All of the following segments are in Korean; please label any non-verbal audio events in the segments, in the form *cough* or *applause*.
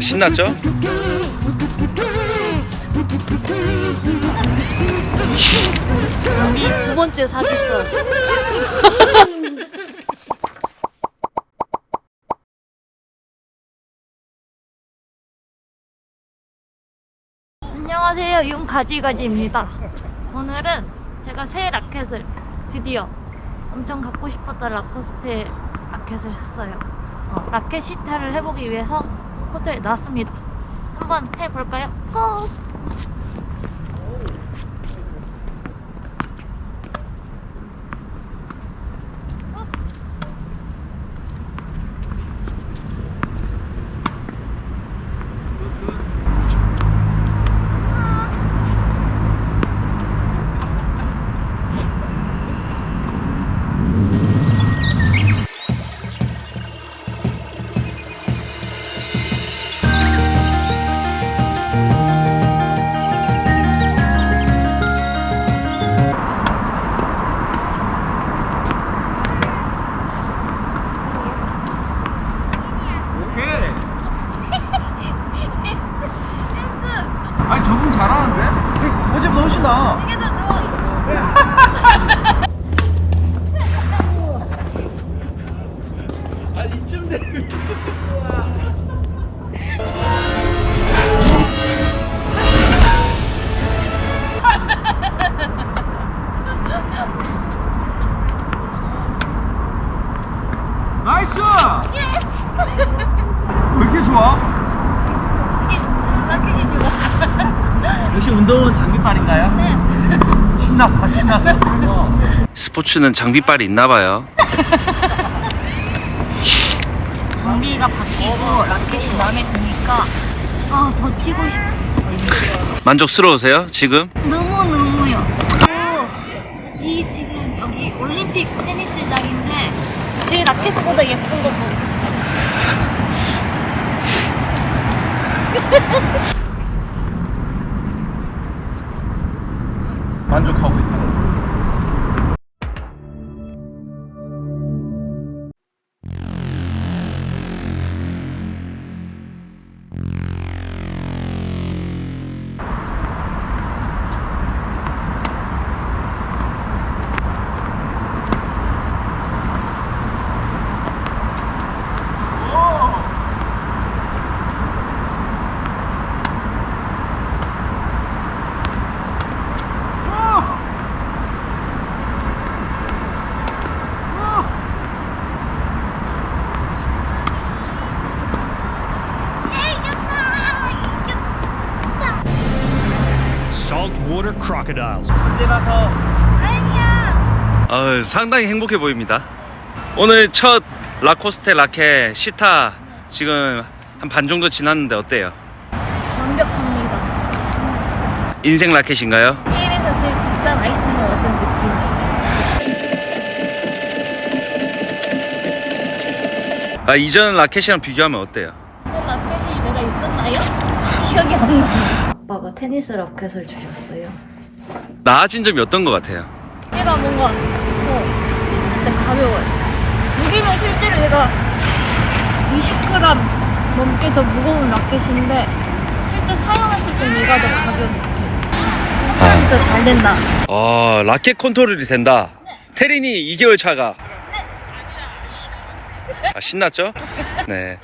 아, 신났죠? 두 번째 사기꾼. *laughs* 안녕하세요. 윤가지가지입니다. 오늘은 제가 새 라켓을 드디어 엄청 갖고 싶었던 라코스테 라켓을 샀어요. 어, 라켓 시타를 해보기 위해서 코트에 나왔습니다. 한번 해볼까요? 고! 저분 잘하는데? 어제보다 훨씬 나. 이게 더 좋아. 아니 이쯤 되면. 나이스! 왜 이렇게 좋아? 라켓이 좋아. 역시 운동은 장비빨인가요? 네. *laughs* 신났다 신났어 스포츠는 장비빨이 있나 봐요. 장비가 바뀌고 라켓이 마음에 드니까 아 더 치고 싶어. 만족스러우세요, 지금? 너무 너무요. 이 지금 여기 올림픽 테니스장인데 제 라켓보다 예쁜 거 보고 있어요. 만족하 Saltwater crocodiles. 어, 상당히 행복해 보입니다. 오늘 첫 라코스테 라켓 시타 지금 한 반 정도 지났는데 어때요? 완벽합니다. 인생 라켓인가요? 게임에서 제일 비싼 아이템을 얻은 느낌. 아, 이전 라켓이랑 비교하면 어때요? 그 라켓이 내가 있었나요? *laughs* 기억이 안 나. 아빠가 테니스 라켓을 주셨어요. 나아진 점이 어떤 것 같아요? 얘가 뭔가 더 일단 가벼워요. 무게는 실제로 얘가 20g 넘게 더 무거운 라켓인데 실제 사용했을 땐 얘가 더 가벼운 느낌. 컨트롤이 더 잘 된다. 아, 라켓 컨트롤이 된다. 테린이 2개월 차가. 아, 신났죠? 네.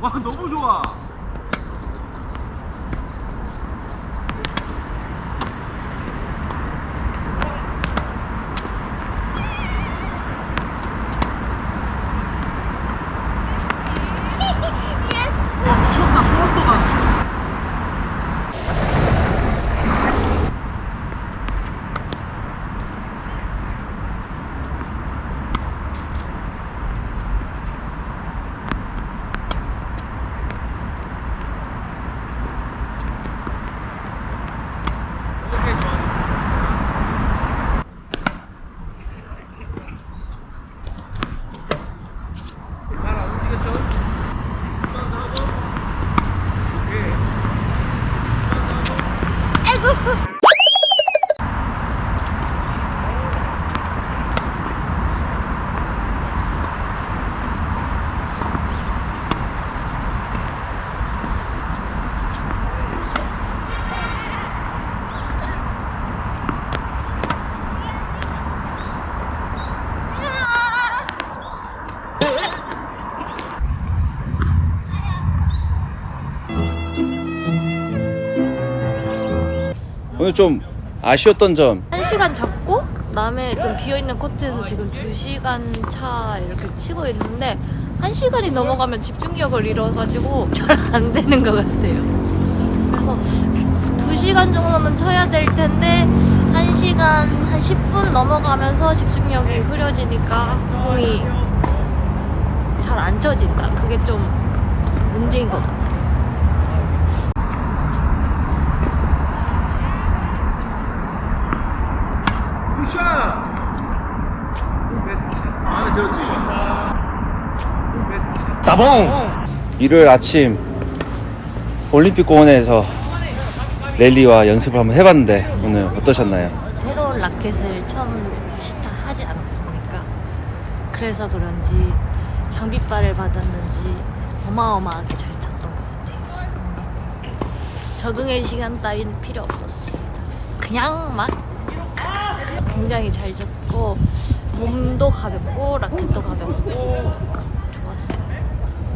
와 너무 좋아 와 미쳤다 소름 돋아 지금 오케이 좋아 잘안 움직였죠? 한번 하고 오케이 오늘 좀 아쉬웠던 점한 시간 잡고 남에 좀 비어있는 코트에서 지금 두 시간 차 이렇게 치고 있는데 한 시간이 넘어가면 집중력을 잃어가지고 잘 안 되는 것 같아요. 그래서 두 시간 정도는 쳐야 될 텐데 한 시간 한 10분 넘어가면서 집중력이 흐려지니까 공이 잘 안 쳐진다. 그게 좀 문제인 것 같아요. 굿샷! 베스트 마음에 들었지? 베스트 따 봉! 일요일 아침 올림픽 공원에서 랠리와 연습을 한번 해봤는데 오늘 어떠셨나요? 새로운 라켓을 처음 시타하지 않았습니까? 그래서 그런지 장비빨을 받았는지 어마어마하게 잘 쳤던 것 같아요. 음. 적응의 시간 따윈 필요 없었습니다. 그냥 막 굉장히 잘 쳤고 몸도 가볍고 라켓도 가볍고.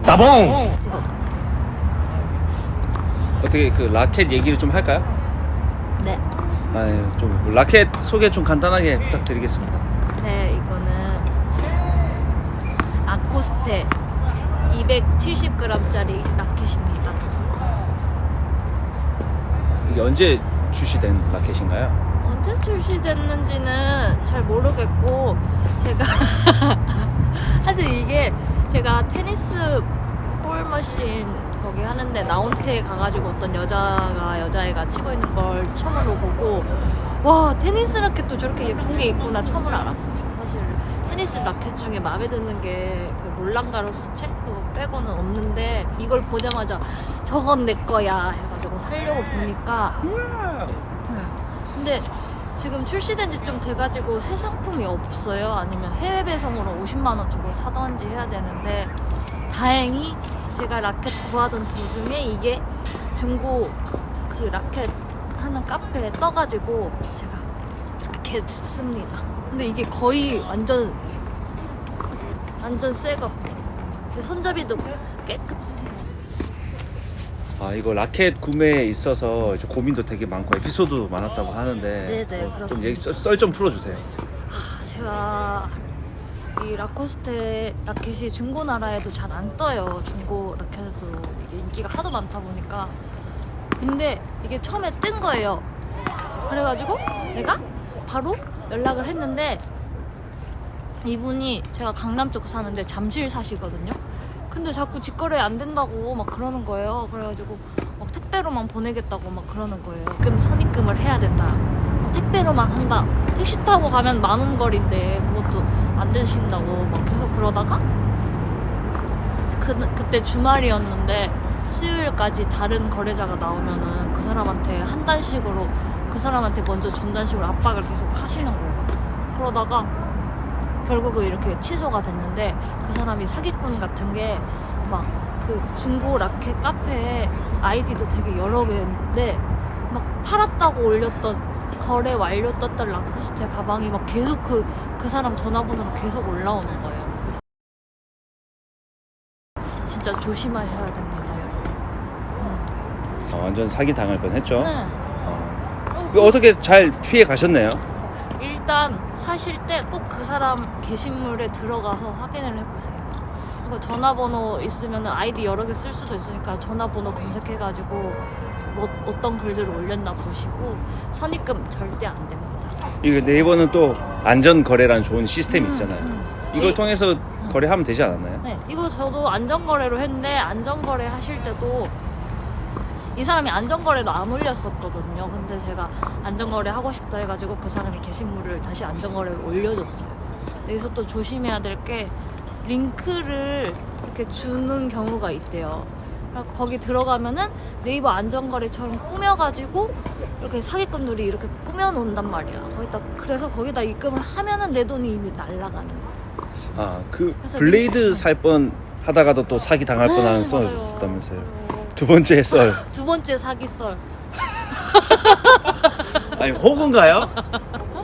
따봉! 어떻게 그 라켓 얘기를 좀 할까요? 네. 아, 예, 좀 라켓 소개 좀 간단하게 부탁드리겠습니다. 네, 이거는 아코스테 270g짜리 라켓입니다. 이게 언제 출시된 라켓인가요? 언제 출시됐는지는 잘 모르겠고 제가 *laughs* 하여튼 이게 제가 테니스 볼 머신 거기 하는데 나온테 가가지고 어떤 여자가 여자애가 치고 있는 걸 처음으로 보고 와 테니스 라켓도 저렇게 예쁜 게 있구나 처음으로 알았어요 사실 테니스 라켓 중에 마음에 드는 게그 롤랑 가로스 책 그거 빼고는 없는데 이걸 보자마자 저건 내 거야 해가지고 살려고 보니까 응. 근데 지금 출시된 지 좀 돼가지고 새 상품이 없어요. 아니면 해외 배송으로 50만 원 주고 사던지 해야 되는데 다행히 제가 라켓 구하던 도중에 이게 중고 그 라켓 하는 카페에 떠가지고 제가 이렇게 씁니다. 근데 이게 거의 완전 완전 새거. 손잡이도 깨끗. 아 이거 라켓 구매에 있어서 이제 고민도 되게 많고 에피소드도 많았다고 하는데 네네, 뭐 좀 그렇습니다. 얘기 썰 좀 풀어주세요. 제가 이 라코스테 라켓이 중고나라에도 잘 안 떠요. 중고 라켓에도 이게 인기가 하도 많다 보니까. 근데 이게 처음에 뜬 거예요. 그래가지고 내가 바로 연락을 했는데 이분이 제가 강남 쪽 사는데 잠실 사시거든요. 근데 자꾸 직거래 안 된다고 막 그러는 거예요. 그래가지고 막 택배로만 보내겠다고 막 그러는 거예요. 금 선입금을 해야 된다. 어, 택배로만 한다. 택시 타고 가면 만 원 거리인데 그것도 안 되신다고 막 계속 그러다가 그, 그때 주말이었는데 수요일까지 다른 거래자가 나오면은 그 사람한테 한 단씩으로 그 사람한테 먼저 준다는 식으로 압박을 계속 하시는 거예요. 그러다가 결국은 이렇게 취소가 됐는데 그 사람이 사기꾼 같은 게 막 그 중고 라켓 카페에 아이디도 되게 여러 개인데 막 팔았다고 올렸던 거래 완료 떴던 라코스테 가방이 막 계속 그, 그 사람 전화번호로 계속 올라오는 거예요. 진짜 조심하셔야 됩니다, 여러분. 어, 완전 사기 당할 뻔했죠. 네. 어. 이거 어떻게 잘 피해 가셨네요. 일단 하실 때 꼭 그 사람 게시물에 들어가서 확인을 해보세요. 그리고 전화번호 있으면 아이디 여러 개 쓸 수도 있으니까 전화번호 검색해가지고 뭐 어떤 글들을 올렸나 보시고 선입금 절대 안 됩니다. 이거 네이버는 또 안전 거래라는 좋은 시스템이 음, 있잖아요. 음. 이걸 이- 통해서 거래하면 되지 않았나요? 네, 이거 저도 안전거래로 했는데 안전거래 하실 때도 이 사람이 안전거래로 안 올렸었거든요. 근데 제가 안전거래 하고 싶다 해가지고 그 사람이 게시물을 다시 안전거래로 올려줬어요. 여기서 또 조심해야 될 게 링크를 이렇게 주는 경우가 있대요. 그래서 거기 들어가면은 네이버 안전거래처럼 꾸며가지고 이렇게 사기꾼들이 이렇게 꾸며놓는단 말이야. 거기다 그래서 거기다 입금을 하면은 내 돈이 이미 날라가는 거야. 아그 그래서 블레이드. 살 뻔 하다가도 또 사기 당할 네, 뻔한 썰. 있었다면서요. 두 번째 썰. *laughs* 두 번째 사기 썰. *laughs* 아니 혹은가요?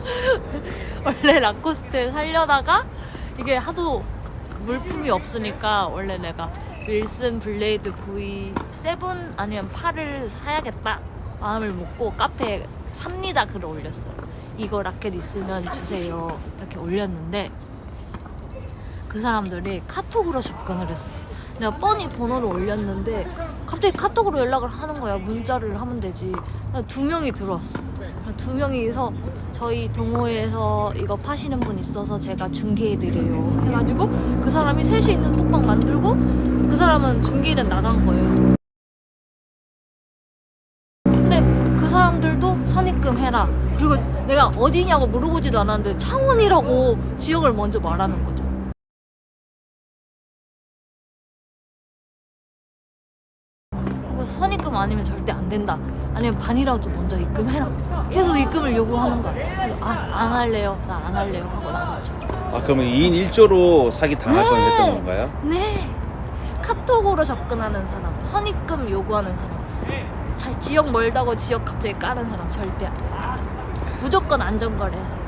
*laughs* 원래 라코스테 살려다가 이게 하도 물품이 없으니까 원래 내가 윌슨 블레이드 V7 아니면 8을 사야겠다 마음을 먹고 카페에 삽니다 글을 올렸어요. 이거 라켓 있으면 주세요. 이렇게 올렸는데 그 사람들이 카톡으로 접근을 했어. 내가 뻔히 번호를 올렸는데 갑자기 카톡으로 연락을 하는 거야. 문자를 하면 되지. 두 명이 들어왔어. 두 명이서 저희 동호회에서 이거 파시는 분 있어서 제가 중개해드려요. 해가지고 그 사람이 셋이 있는 톡방 만들고 그 사람은 중개는 나간 거예요. 근데 그 사람들도 선입금 해라. 그리고 내가 어디냐고 물어보지도 않았는데 창원이라고 지역을 먼저 말하는 거죠. 아니면 절대 안 된다. 아니면 반이라도 먼저 입금해라. 계속 입금을 요구하는 거야. 그래서 아, 안 할래요. 나 안 할래요. 하고 나갔죠. 아 그러면 2인 1조로 사기 당할 네. 뻔했던 건가요? 네. 카톡으로 접근하는 사람, 선입금 요구하는 사람, 자, 지역 멀다고 지역 갑자기 까는 사람 절대 안 돼. 무조건 안전거래 하세요.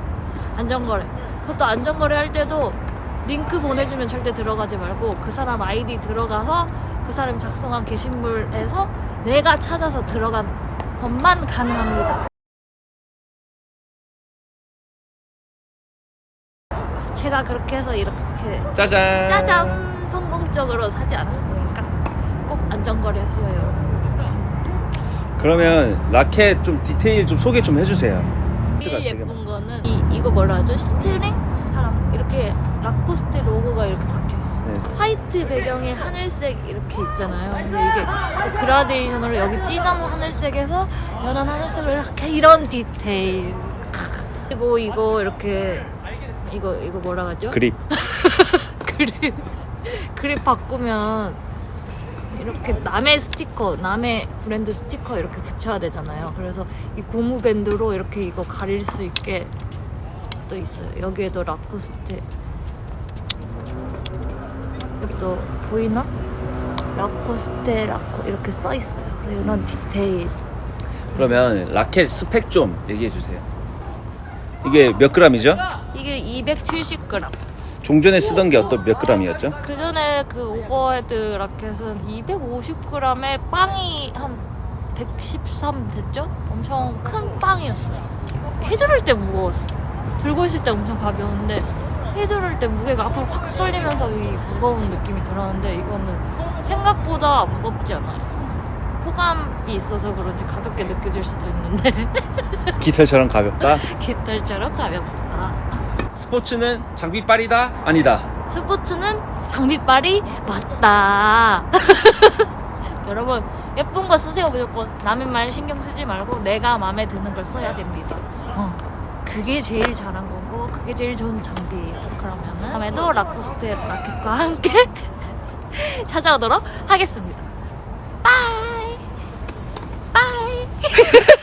안전거래. 그것도 안전거래 할 때도 링크 보내주면 절대 들어가지 말고 그 사람 아이디 들어가서 그 사람이 작성한 게시물에서 내가 찾아서 들어간 것만 가능합니다. 제가 그렇게 해서 이렇게 짜잔. 짜잔 성공적으로 사지 않았습니까? 꼭 안전거래 하세요 여러분 그러면 라켓 좀 디테일 좀 소개 좀 해주세요. 제일 예쁜 거는 이, 이거 뭐라 하죠? 스트링? 라코스테 로고가 이렇게 박혀있어 네. 화이트 배경에 하늘색 이렇게 있잖아요 근데 이게 그라데이션으로 여기 진한 하늘색에서 연한 하늘색으로 이렇게 이런 디테일 그리고 이거 이렇게 이거 이거 뭐라 하죠? 그립. *laughs* 그립 그립 바꾸면 이렇게 남의 스티커, 남의 브랜드 스티커 이렇게 붙여야 되잖아요. 그래서 이 고무 밴드로 이렇게 이거 가릴 수 있게 또 있어요. 여기에도 라코스테 여기 또 보이나? 라코스테 라코 이렇게 써 있어요. 이런 디테일. 그러면 라켓 스펙 좀 얘기해 주세요. 이게 몇 그램이죠? 이게 270g. 종전에 쓰던 게 어떤 몇 그램이었죠? 그 전에 그 오버헤드 라켓은 250g에 빵이 한 113 됐죠? 엄청 큰 빵이었어요. 휘두를 때 무거웠어. 들고 있을 때 엄청 가벼운데 휘두를 때 무게가 앞으로 확 쏠리면서 이 무거운 느낌이 들었는데 이거는 생각보다 무겁지 않아요. 호감이 있어서 그런지 가볍게 느껴질 수도 있는데 *laughs* 깃털처럼 가볍다. 깃털처럼 가볍다. 스포츠는 장비빨이다? 아니다. 스포츠는 장비빨이 맞다. *laughs* 여러분 예쁜 거 쓰세요 무조건 남의 말 신경 쓰지 말고 내가 마음에 드는 걸 써야 됩니다. 어, 그게 제일 잘한 거 고 그게 제일 좋은 장비예요. 그러면은 다음에도 라코스테 라켓과 함께 *laughs* 찾아오도록 하겠습니다. 빠이 빠이 *laughs*